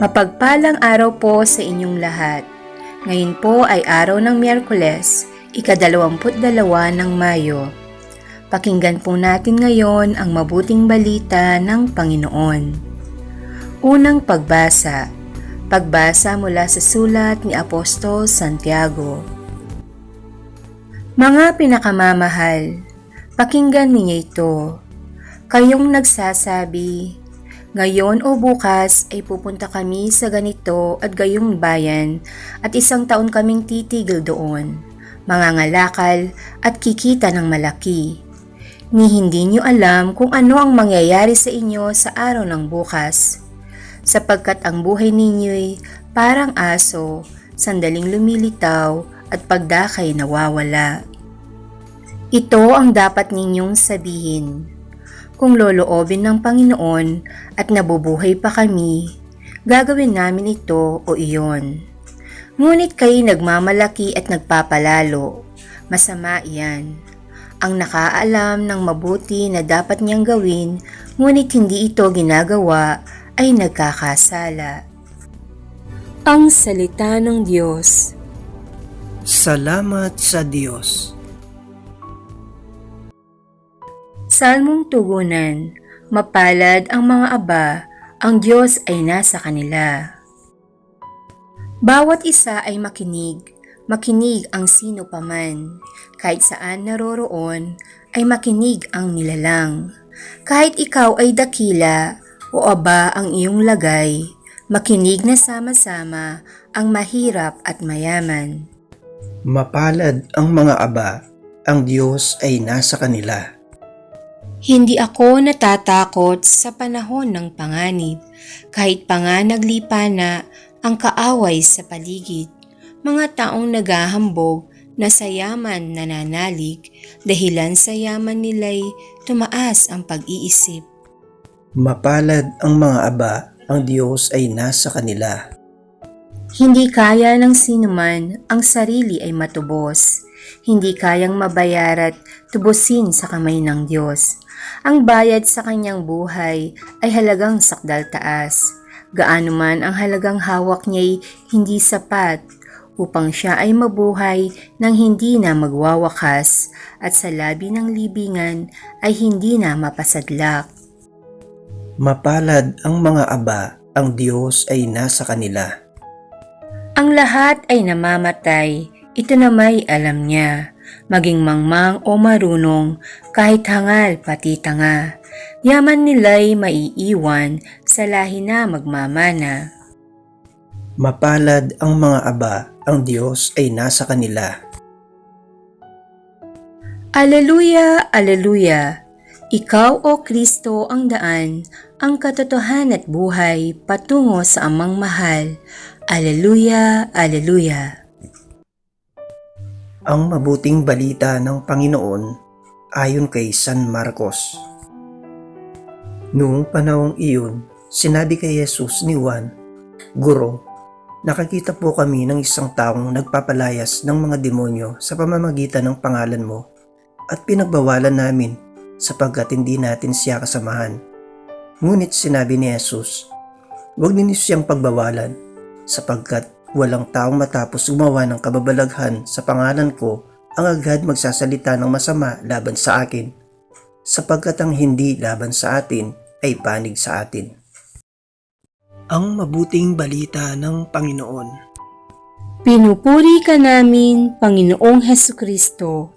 Mapagpalang araw po sa inyong lahat. Ngayon po ay araw ng Miyerkules, ikadalawamput dalawa ng Mayo. Pakinggan po natin ngayon ang mabuting balita ng Panginoon. Unang pagbasa. Pagbasa mula sa sulat ni Apostol Santiago. Mga pinakamamahal, pakinggan ninyo ito. Kayong nagsasabi, ngayon o bukas ay pupunta kami sa ganito at gayong bayan at isang taon kaming titigil doon, mangangalakal at kikita ng malaki. Ni hindi nyo alam kung ano ang mangyayari sa inyo sa araw ng bukas, sapagkat ang buhay ninyo'y parang aso, sandaling lumilitaw at pagdakay nawawala. Ito ang dapat ninyong sabihin kung loloobin ng Panginoon at nabubuhay pa kami, gagawin namin ito o iyon. Ngunit kayo nagmamalaki at nagpapalalo, masama iyan. Ang nakaalam ng mabuti na dapat niyang gawin, ngunit hindi ito ginagawa, ay nagkakasala. Ang Salita ng Diyos Salamat sa Diyos. Salmong Tugunan Mapalad ang mga aba, ang Diyos ay nasa kanila. Bawat isa ay makinig, makinig ang sino paman. Kahit saan naroroon, ay makinig ang nilalang. Kahit ikaw ay dakila o aba ang iyong lagay, makinig na sama-sama ang mahirap at mayaman. Mapalad ang mga aba, ang Diyos ay nasa kanila. Hindi ako natatakot sa panahon ng panganib, kahit pa nga naglipa na ang kaaway sa paligid. Mga taong naghahambog na sa yaman nananalig, dahilan sa yaman nila'y tumaas ang pag-iisip. Mapalad ang mga aba, ang Diyos ay nasa kanila. Hindi kaya ng sinuman ang sarili ay matubos. Hindi kayang mabayarat tubusin sa kamay ng Diyos. Ang bayad sa kanyang buhay ay halagang sakdal taas. Gaano man ang halagang hawak niya'y hindi sapat upang siya ay mabuhay nang hindi na magwawakas at sa labi ng libingan ay hindi na mapasadlak. Mapalad ang mga aba, ang Diyos ay nasa kanila. Ang lahat ay namamatay, ito na may alam niya. Maging mangmang o marunong, kahit hangal pati tanga. Yaman nila'y maiiwan sa lahi na magmamana. Mapalad ang mga aba, ang Diyos ay nasa kanila. Aleluya, Aleluya! Ikaw o Kristo ang daan, ang katotohanan at buhay patungo sa amang mahal. Aleluya, Aleluya! Ang mabuting balita ng Panginoon ayon kay San Marcos. Noong panahong iyon, sinabi kay Jesus ni Juan, Guro, nakakita po kami ng isang taong nagpapalayas ng mga demonyo sa pamamagitan ng pangalan mo at pinagbawalan namin sapagkat hindi natin siya kasamahan. Ngunit sinabi ni Jesus, Huwag ninyo siyang pagbawalan sapagkat walang taong matapos gumawa ng kababalaghan sa pangalan ko ang agad magsasalita ng masama laban sa akin sapagkat ang hindi laban sa atin ay panig sa atin. Ang mabuting balita ng Panginoon Pinupuri ka namin, Panginoong Heso Kristo.